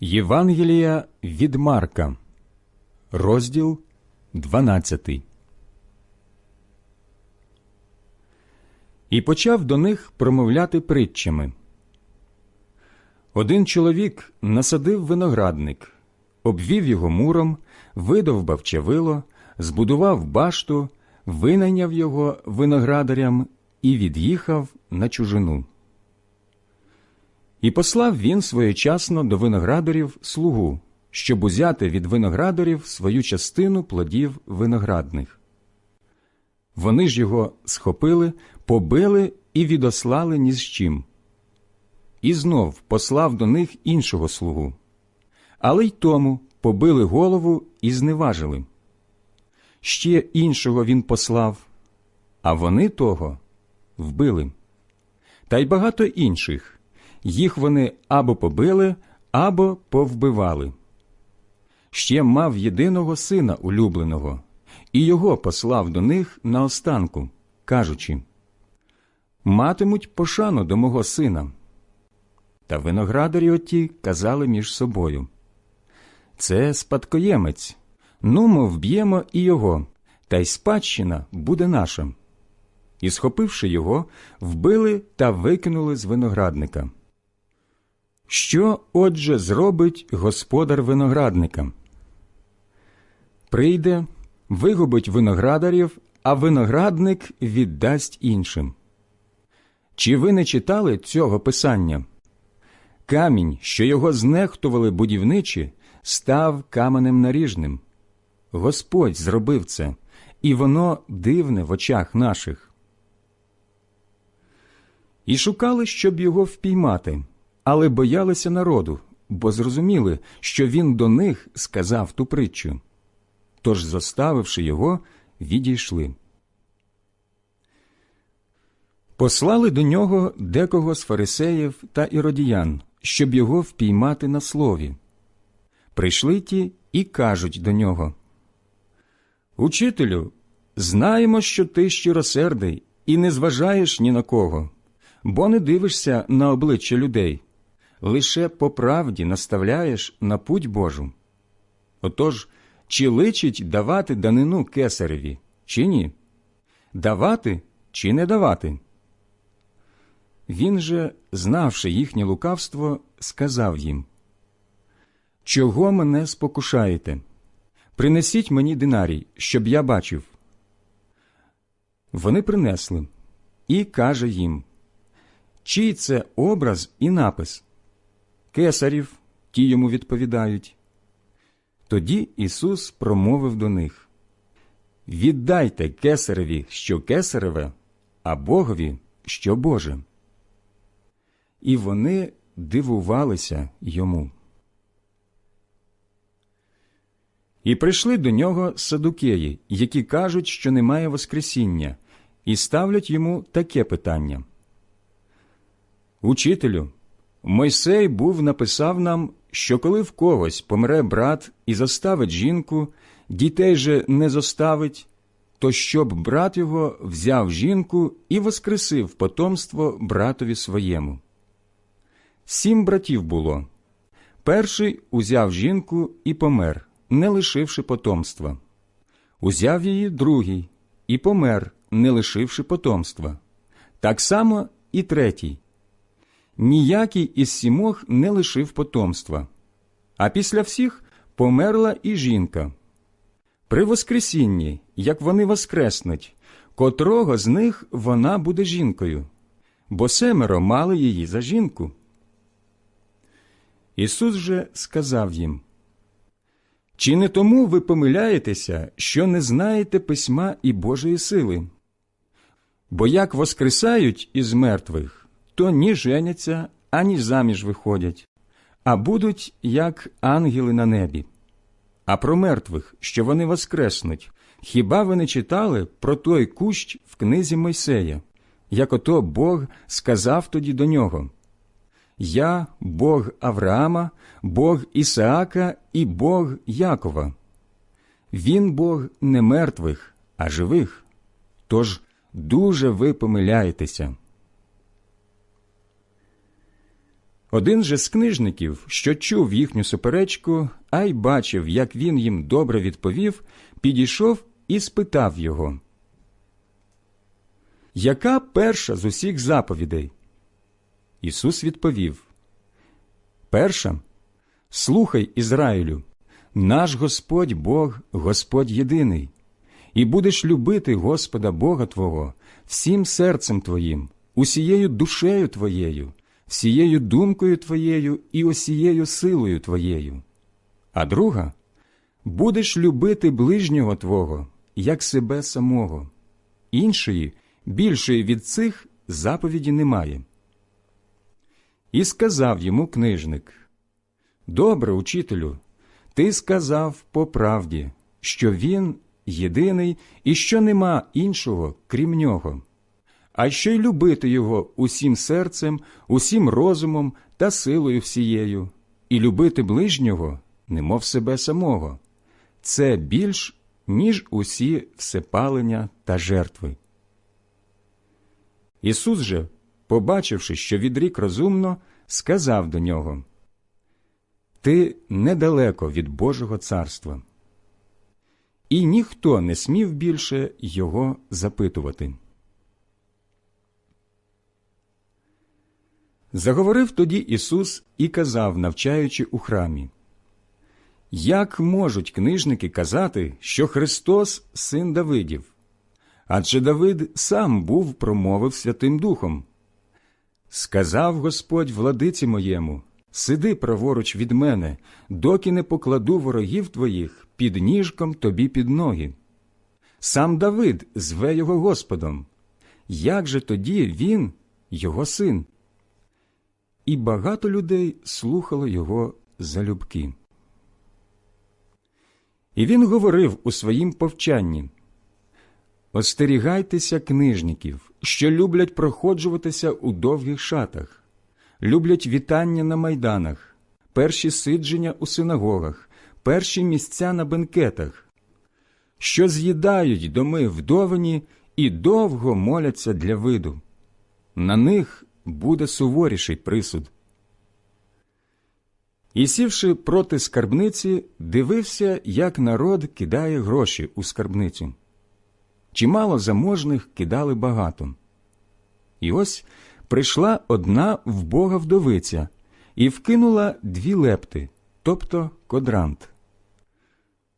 Євангелія від Марка, розділ 12. І почав до них промовляти притчами. Один чоловік насадив виноградник, обвів його муром, видовбав чавило, збудував башту, винайняв його виноградарям і від'їхав на чужину. І послав він своєчасно до виноградарів слугу, щоб узяти від виноградарів свою частину плодів виноградних. Вони ж його схопили, побили і відослали ні з чим. І знов послав до них іншого слугу. Але й тому побили голову і зневажили. Ще іншого він послав, а вони того вбили. Та й багато інших їх вони або побили, або повбивали. Ще мав єдиного сина улюбленого, і його послав до них наостанку, кажучи Матимуть пошану до мого сина. Та виноградарі оті казали між собою Це спадкоємець. Ну, ми вб'ємо і його, та й спадщина буде наша. І, схопивши його, вбили та викинули з виноградника. Що, отже, зробить господар виноградника? Прийде, вигубить виноградарів, а виноградник віддасть іншим. Чи ви не читали цього писання? Камінь, що його знехтували будівничі, став каменем наріжним. Господь зробив це, і воно дивне в очах наших. І шукали, щоб його впіймати але боялися народу, бо зрозуміли, що він до них сказав ту притчу. Тож, заставивши його, відійшли. Послали до нього декого з фарисеїв та іродіян, щоб його впіймати на слові. Прийшли ті і кажуть до нього Учителю, знаємо, що ти щиросердий і не зважаєш ні на кого, бо не дивишся на обличчя людей лише по правді наставляєш на путь Божу. Отож, чи личить давати данину кесареві, чи ні? Давати чи не давати? Він же, знавши їхнє лукавство, сказав їм Чого мене спокушаєте? Принесіть мені динарій, щоб я бачив. Вони принесли і каже їм Чий це образ і напис? Кесарів, ті йому відповідають. Тоді Ісус промовив до них Віддайте кесареві, що кесареве, а Богові, що Боже. І вони дивувалися йому. І прийшли до нього садукеї, які кажуть, що немає Воскресіння, і ставлять йому таке питання. Учителю, Мойсей був написав нам, що коли в когось помре брат і заставить жінку, дітей же не зоставить, то щоб брат його взяв жінку і воскресив потомство братові своєму. Сім братів було. Перший узяв жінку і помер, не лишивши потомства. Узяв її другий і помер, не лишивши потомства. Так само і третій ніякий із сімох не лишив потомства, а після всіх померла і жінка. При Воскресінні, як вони воскреснуть, котрого з них вона буде жінкою, бо семеро мали її за жінку. Ісус же сказав їм Чи не тому ви помиляєтеся, що не знаєте письма і Божої сили? Бо як воскресають із мертвих, то ні женяться, ані заміж виходять, а будуть як ангели на небі. А про мертвих, що вони воскреснуть, хіба ви не читали про той кущ в книзі Мойсея, як ото Бог сказав тоді до нього? Я Бог Авраама, Бог Ісаака і Бог Якова. Він Бог не мертвих, а живих. Тож дуже ви помиляєтеся. Один же з книжників, що чув їхню суперечку, а й бачив, як він їм добре відповів, підійшов і спитав його. Яка перша з усіх заповідей? Ісус відповів Перша, слухай Ізраїлю, наш Господь Бог, Господь єдиний, і будеш любити Господа Бога Твого всім серцем Твоїм, усією душею Твоєю, всією думкою Твоєю і усією силою Твоєю. А друга будеш любити ближнього Твого, як себе самого. Іншої, більшої від цих заповіді немає. І сказав йому книжник Добре, учителю, ти сказав по правді, що він єдиний і що нема іншого, крім нього, а що й любити його усім серцем, усім розумом та силою всією, і любити ближнього, немов себе самого. Це більш, ніж усі всепалення та жертви. Ісус же, побачивши, що відрік розумно, сказав до нього Ти недалеко від Божого царства. І ніхто не смів більше його запитувати. Заговорив тоді Ісус і казав, навчаючи у храмі Як можуть книжники казати, що Христос син Давидів? Адже Давид сам був промовив Святим Духом. Сказав Господь владиці моєму Сиди праворуч від мене, доки не покладу ворогів твоїх під ніжком тобі під ноги. Сам Давид зве його Господом. Як же тоді він, його син? І багато людей слухало його залюбки. І він говорив у своїм повчанні Остерігайтеся книжників, що люблять проходжуватися у довгих шатах, люблять вітання на майданах, перші сидження у синагогах, перші місця на бенкетах, що з'їдають доми вдовані і довго моляться для виду. На них буде суворіший присуд. І сівши проти скарбниці, дивився, як народ кидає гроші у скарбницю. Чимало заможних кидали багато. І ось прийшла одна вбога вдовиця і вкинула дві лепти, тобто кодрант.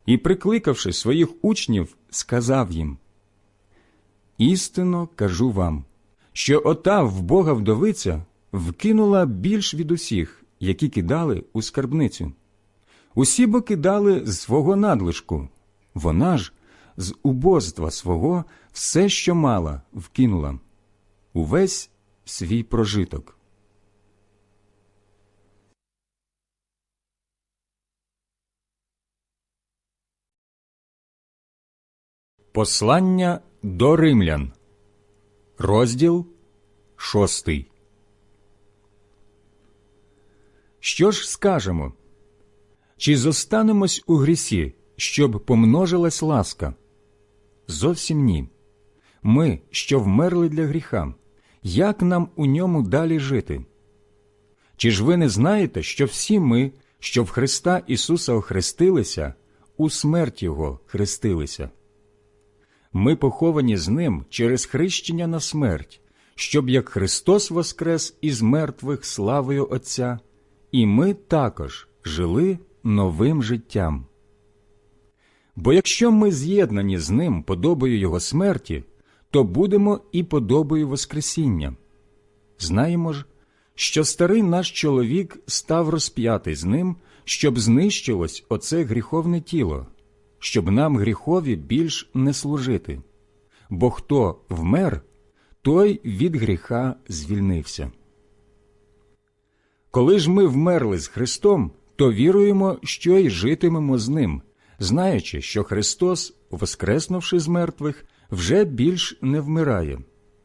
І, прикликавши своїх учнів, сказав їм Істинно кажу вам, що ота вбога вдовиця вкинула більш від усіх, які кидали у скарбницю. Усі бо кидали з свого надлишку, вона ж з убозства свого все, що мала, вкинула, увесь свій прожиток. Послання до римлян, розділ шостий. Що ж скажемо? Чи зостанемось у грісі, щоб помножилась ласка? Зовсім ні. Ми, що вмерли для гріха, як нам у ньому далі жити? Чи ж ви не знаєте, що всі ми, що в Христа Ісуса охрестилися, у смерть Його хрестилися? Ми поховані з Ним через хрещення на смерть, щоб як Христос воскрес із мертвих славою Отця, і ми також жили новим життям. Бо якщо ми з'єднані з ним подобою Його смерті, то будемо і подобою Воскресіння. Знаємо ж, що старий наш чоловік став розп'ятий з ним, щоб знищилось оце гріховне тіло, щоб нам гріхові більш не служити. Бо хто вмер, той від гріха звільнився. Коли ж ми вмерли з Христом, то віруємо, що й житимемо з Ним, знаючи, що Христос, воскреснувши з мертвих, вже більш не вмирає,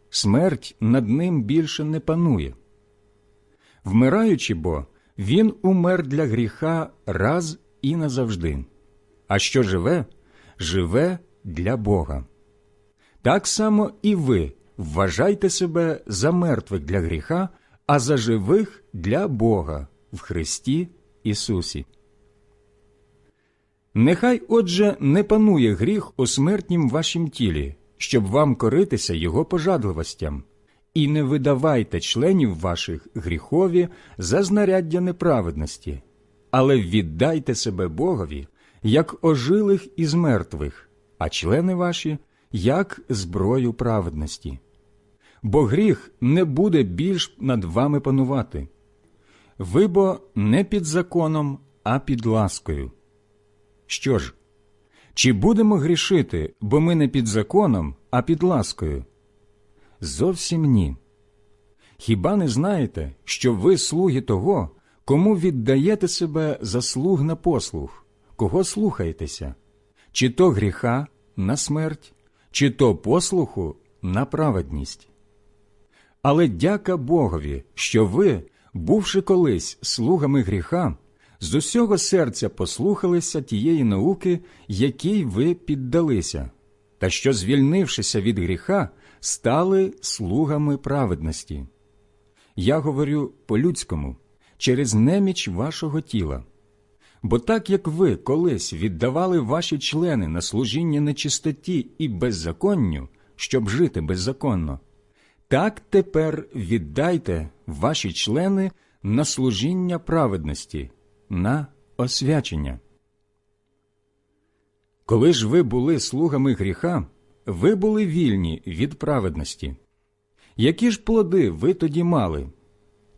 смерть над ним більше не панує. Вмираючи бо, Він умер для гріха раз і назавжди, а що живе, живе для Бога. Так само і ви вважайте себе за мертвих для гріха, а за живих для Бога в Христі Ісусі. Нехай, отже, не панує гріх у смертнім вашім тілі, щоб вам коритися його пожадливостям, і не видавайте членів ваших гріхові за знаряддя неправедності, але віддайте себе Богові, як ожилих із мертвих, а члени ваші як зброю праведності. Бо гріх не буде більш над вами панувати. Ви бо не під законом, а під ласкою. Що ж, чи будемо грішити, бо ми не під законом, а під ласкою? Зовсім ні. Хіба не знаєте, що ви слуги того, кому віддаєте себе за слуг на послуг, кого слухаєтеся, чи то гріха на смерть, чи то послуху на праведність? Але дяка Богові, що ви, бувши колись слугами гріха, з усього серця послухалися тієї науки, якій ви піддалися, та що, звільнившися від гріха, стали слугами праведності. Я говорю по-людському, через неміч вашого тіла. Бо так як ви колись віддавали ваші члени на служіння нечистоті і беззаконню, щоб жити беззаконно, так тепер віддайте ваші члени на служіння праведності, на освячення. Коли ж ви були слугами гріха, ви були вільні від праведності. Які ж плоди ви тоді мали?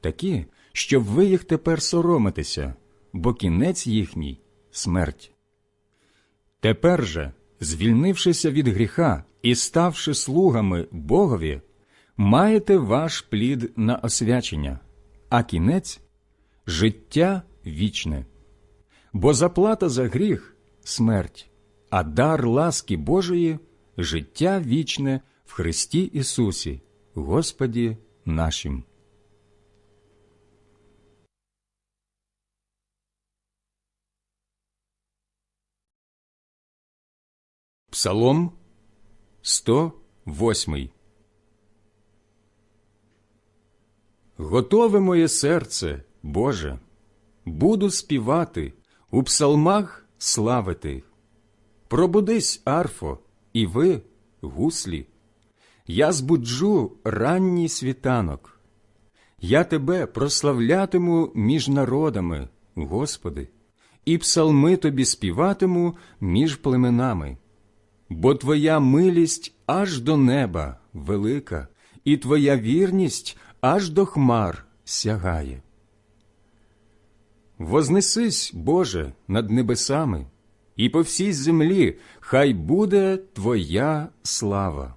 Такі, щоб ви їх тепер соромитеся, бо кінець їхній смерть. Тепер же, звільнившися від гріха і ставши слугами Богові, маєте ваш плід на освячення, а кінець життя вічне. Бо заплата за гріх смерть, а дар ласки Божої життя вічне в Христі Ісусі, Господі нашим. Псалом 108 Готове моє серце, Боже, буду співати, у псалмах славити. Пробудись, арфо, і ви, гуслі, я збуджу ранній світанок. Я тебе прославлятиму між народами, Господи, і псалми тобі співатиму між племенами. Бо Твоя милість аж до неба велика, і Твоя вірність аж до хмар сягає. Вознесись, Боже, над небесами, і по всій землі хай буде Твоя слава.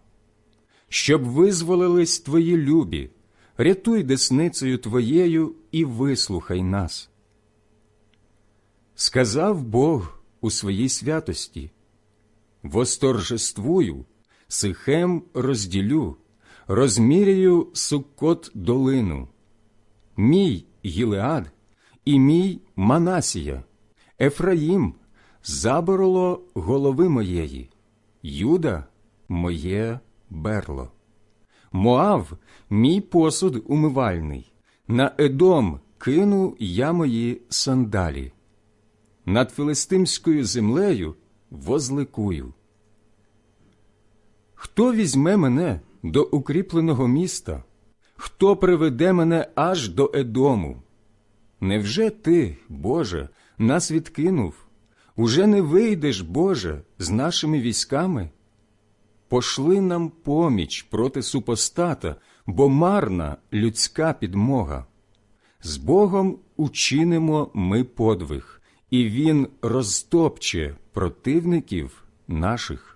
Щоб визволились Твої любі, рятуй десницею Твоєю і вислухай нас. Сказав Бог у своїй святості Восторжествую, сихем розділю, розміряю суккот долину, мій Гілеад і мій Манасія, Ефраїм, забороло голови моєї, Юда моє берло. Моав мій посуд умивальний, на Едом кину я мої сандалі. Над филистимською землею возликую. Хто візьме мене до укріпленого міста, хто приведе мене аж до Едому? Невже ти, Боже, нас відкинув? Уже не вийдеш, Боже, з нашими військами? Пошли нам поміч проти супостата, бо марна людська підмога. З Богом учинимо ми подвиг, і Він розтопче противників наших.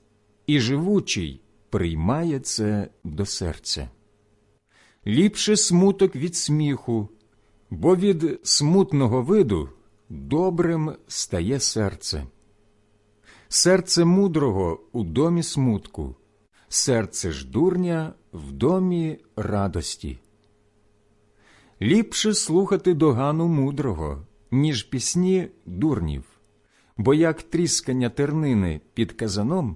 і живучий приймає це до серця. Ліпше смуток від сміху, бо від смутного виду добрим стає серце. Серце мудрого у домі смутку, серце ж дурня в домі радості. Ліпше слухати догану мудрого, ніж пісні дурнів, бо як тріскання тернини під казаном,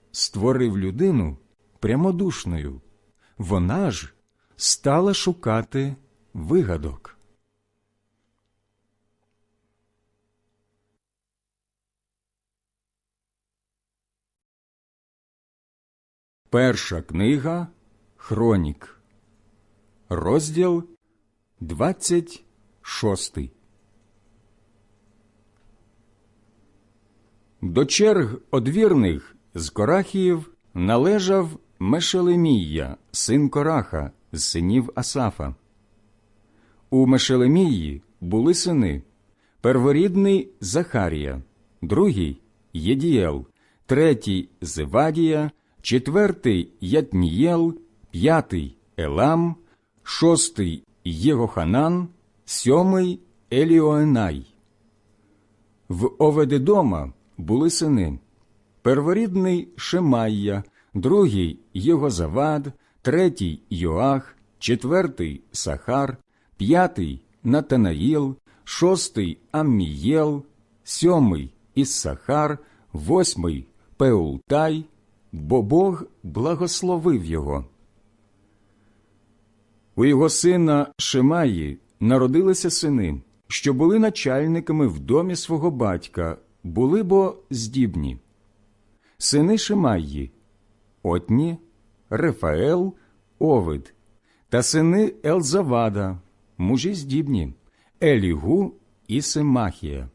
створив людину прямодушною. Вона ж стала шукати вигадок. Перша книга Хронік, розділ 26 До черг одвірних з Корахіїв належав Мешелемія, син Кораха, з синів Асафа. У Мешелемії були сини перворідний Захарія, другий Єдіел, третій Зевадія, четвертий Ятнієл, п'ятий Елам, шостий Єгоханан, сьомий Еліоенай. В Оведедома були сини перворідний Шемайя, другий Єгозавад, третій Йоах, четвертий Сахар, п'ятий Натанаїл, шостий Аммієл, сьомий Іссахар, восьмий Пеултай, бо Бог благословив його. У його сина Шемаї народилися сини, що були начальниками в домі свого батька, були бо здібні. Сини Шемаї Отні, Рефаел, Овид та сини Елзавада, мужі здібні, Елігу і Семахія.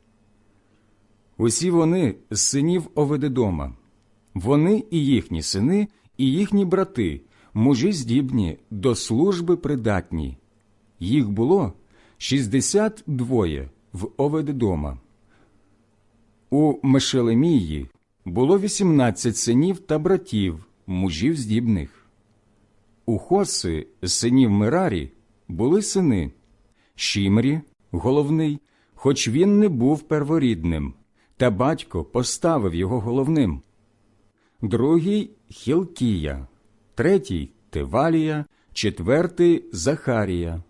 Усі вони з синів Оведедома. Вони і їхні сини, і їхні брати, мужі здібні, до служби придатні. Їх було шістдесят двоє в Оведедома. У Мешелемії було вісімнадцять синів та братів, мужів здібних. У Хоси, синів Мерарі, були сини Шімрі, головний, хоч він не був перворідним, та батько поставив його головним. Другий Хілкія, третій Тевалія, четвертий Захарія.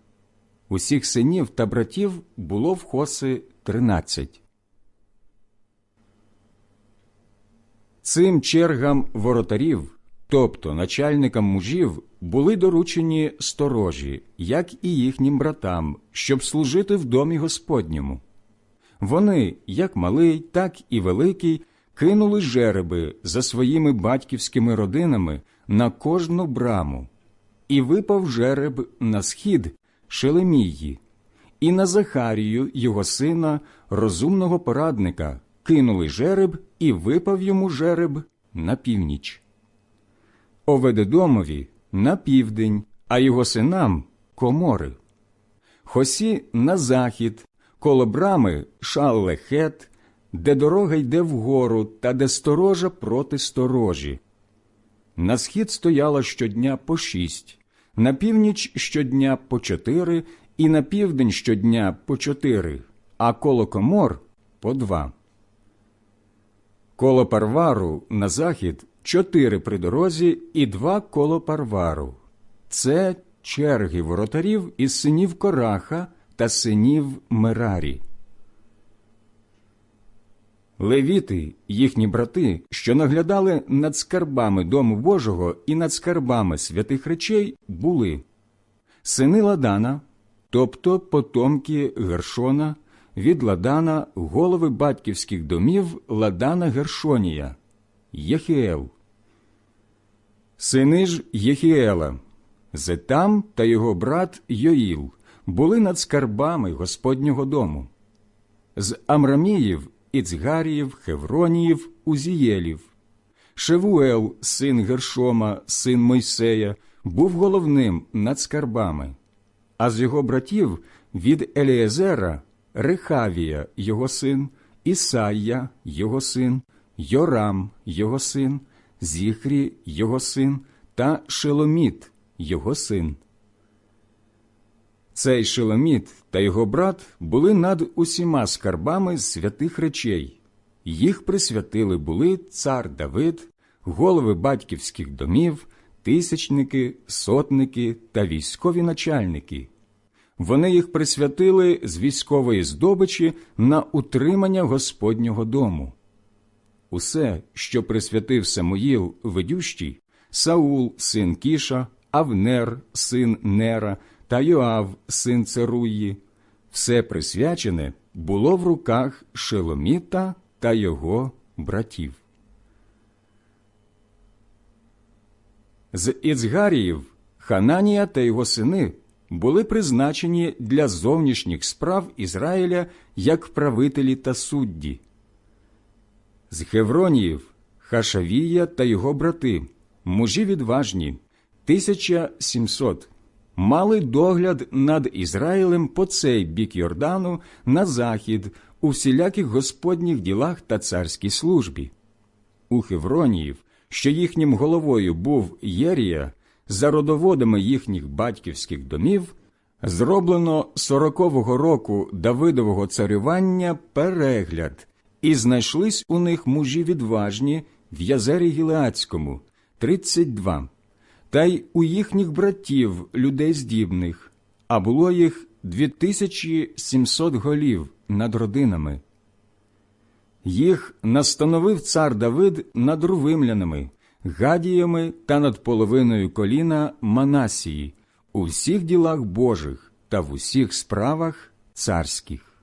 Усіх синів та братів було в Хоси тринадцять. Цим чергам воротарів, тобто начальникам мужів, були доручені сторожі, як і їхнім братам, щоб служити в домі Господньому. Вони, як малий, так і великий, кинули жереби за своїми батьківськими родинами на кожну браму, і випав жереб на схід Шелемії, і на Захарію, його сина, розумного порадника, кинули жереб і випав йому жереб на північ. Оведедомові на південь, а його синам комори. Хосі на захід, коло брами шаллехет, де дорога йде вгору та де сторожа проти сторожі. На схід стояла щодня по шість, на північ щодня по чотири, і на південь щодня по чотири, а коло комор по два. Коло парвару на захід чотири при дорозі і два коло парвару. Це черги воротарів із синів Кораха та синів Мерарі. Левіти, їхні брати, що наглядали над скарбами Дому Божого і над скарбами святих речей, були сини Ладана, тобто потомки Гершона, від Ладана голови батьківських домів Ладана Гершонія, Єхіел. Сини ж Єхіела, Зетам та його брат Йоїл були над скарбами Господнього дому. З Амраміїв Іцгаріїв, Хевроніїв, Узієлів. Шевуел, син Гершома, син Мойсея, був головним над скарбами, а з його братів від Еліезера Рехавія, його син, Ісайя, його син, Йорам, його син, Зіхрі, його син та Шеломіт, його син. Цей Шеломіт та його брат були над усіма скарбами святих речей. Їх присвятили були цар Давид, голови батьківських домів, тисячники, сотники та військові начальники. Вони їх присвятили з військової здобичі на утримання Господнього дому. Усе, що присвятив Самуїл ведющий, Саул, син Кіша, Авнер, син Нера та Йоав, син Церуї. Все присвячене було в руках Шеломіта та його братів. З Іцгаріїв Хананія та його сини були призначені для зовнішніх справ Ізраїля як правителі та судді. З Хевроніїв Хашавія та його брати, мужі відважні, 1700, мали догляд над Ізраїлем по цей бік Йордану на захід у всіляких господніх ділах та царській службі. У Хевроніїв, що їхнім головою був Єрія, за родоводами їхніх батьківських домів, зроблено сорокового року Давидового царювання перегляд, і знайшлись у них мужі відважні в Язері Гілеацькому, 32, та й у їхніх братів людей здібних, а було їх 2700 голів над родинами. Їх настановив цар Давид над рувимлянами, гадіями та над половиною коліна Манасії у всіх ділах Божих та в усіх справах царських.